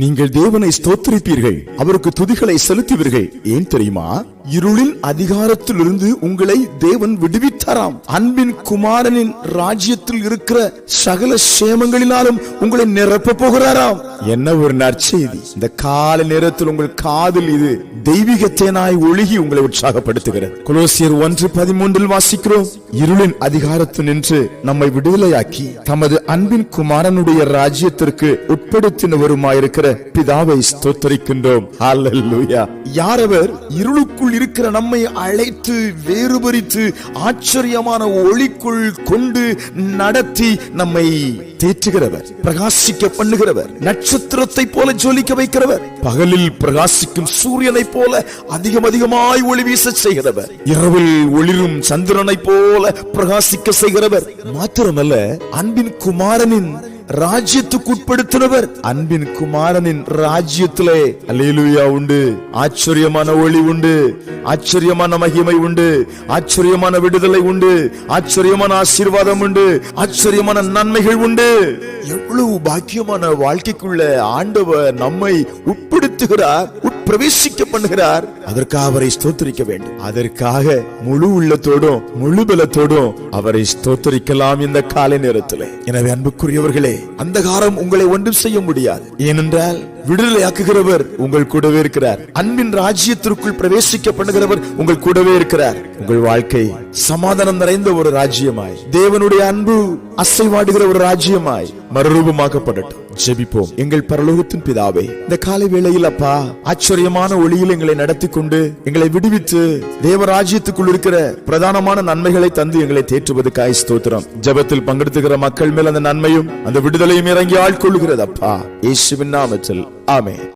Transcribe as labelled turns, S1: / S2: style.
S1: நீங்கள் தேவனை ஸ்தோத்திரிப்பீர்கள் அவருக்கு துதிகளை செலுத்துவீர்கள் ஏன் தெரியுமா இருளின் அதிகாரத்திலிருந்து உங்களை தேவன் விடுவித்தாராம் அன்பின் குமாரனின் ராஜ்யத்தில் இருக்கிற சகல சேமங்களினாலும் உங்களை நிரப்ப போகிறாராம் என்ன ஒரு நற்செய்தி இந்த கால நேரத்தில் உங்கள் காதில் இது தெய்வீக தேனாய் ஒழுகி உங்களை உற்சாகப்படுத்துகிறது குலோசியர் ஒன்று பதிமூன்றில் வாசிக்கிறோம் இருளின் அதிகாரத்து நின்று நம்மை விடுதலையாக்கி தமது அன்பின் குமாரனுடைய ராஜ்யத்திற்கு உட்படுத்தினவருமாயிருக்கிற பிதாவை ஸ்தோத்தரிக்கின்றோம் யாரவர் இருளுக்குள் இருக்கிற நம்மை அழைத்து வேறுபறித்து ஆச்சரியமான ஒளிக்குள் கொண்டு நடத்தி நம்மை தேற்றுகிறவர் பிரகாசிக்க பண்ணுகிறவர் நட்சத்திரத்தை போல ஜொலிக்க வைக்கிறவர் பகலில் பிரகாசிக்கும் சூரியனை போல அதிகம் அதிகமாய் ஒளி வீச செய்கிறவர் இரவில் ஒளிரும் சந்திரனை போல பிரகாசிக்க செய்கிறவர் மாத்திரமல்ல அன்பின் குமாரனின் ராஜ்யத்துக்கு உட்படுத்தினவர் அன்பின் குமாரனின் ராஜ்யத்திலே அலேலுயா உண்டு ஆச்சரியமான ஒளி உண்டு ஆச்சரியமான மகிமை உண்டு ஆச்சரியமான விடுதலை உண்டு ஆச்சரியமான ஆசீர்வாதம் உண்டு ஆச்சரியமான நன்மைகள் உண்டு எவ்வளவு பாக்கியமான வாழ்க்கைக்குள்ள ஆண்டவர் நம்மை உட்படுத்துகிறார் பிரவேசிக்க பண்ணுகிறார் அதற்காக அவரை ஸ்தோத்தரிக்க வேண்டும் அதற்காக முழு உள்ளத்தோடும் முழு பலத்தோடும் அவரை ஸ்தோத்தரிக்கலாம் இந்த காலை நேரத்தில் எனவே அன்புக்குரியவர்களே அந்தகாரம் உங்களை ஒன்றும் செய்ய முடியாது ஏனென்றால் விடுதலையாக்குகிறவர் உங்கள் கூடவே இருக்கிறார் அன்பின் ராஜ்யத்திற்குள் பிரவேசிக்க பண்ணுகிறவர் உங்கள் கூடவே இருக்கிறார் உங்கள் வாழ்க்கை சமாதானம் நிறைந்த ஒரு ராஜ்யமாய் தேவனுடைய அன்பு அசைவாடுகிற ஒரு ராஜ்யமாய் மறுரூபமாக்கப்படட்டும் ஜெபிப்போம் எங்கள் பரலோகத்தின் பிதாவே இந்த காலை வேளையில் அப்பா ஆச்சரியமான ஒளியில் எங்களை நடத்தி கொண்டு எங்களை விடுவித்து தேவராஜ்யத்துக்குள் இருக்கிற பிரதானமான நன்மைகளை தந்து எங்களை தேற்றுவதற்காய் ஸ்தோத்திரம் ஜபத்தில் பங்கெடுத்துகிற மக்கள் மேல் அந்த நன்மையும் அந்த விடுதலையும் இறங்கி கொள்ளுகிறது அப்பா இயேசுவின் நாமத்தில் Amen.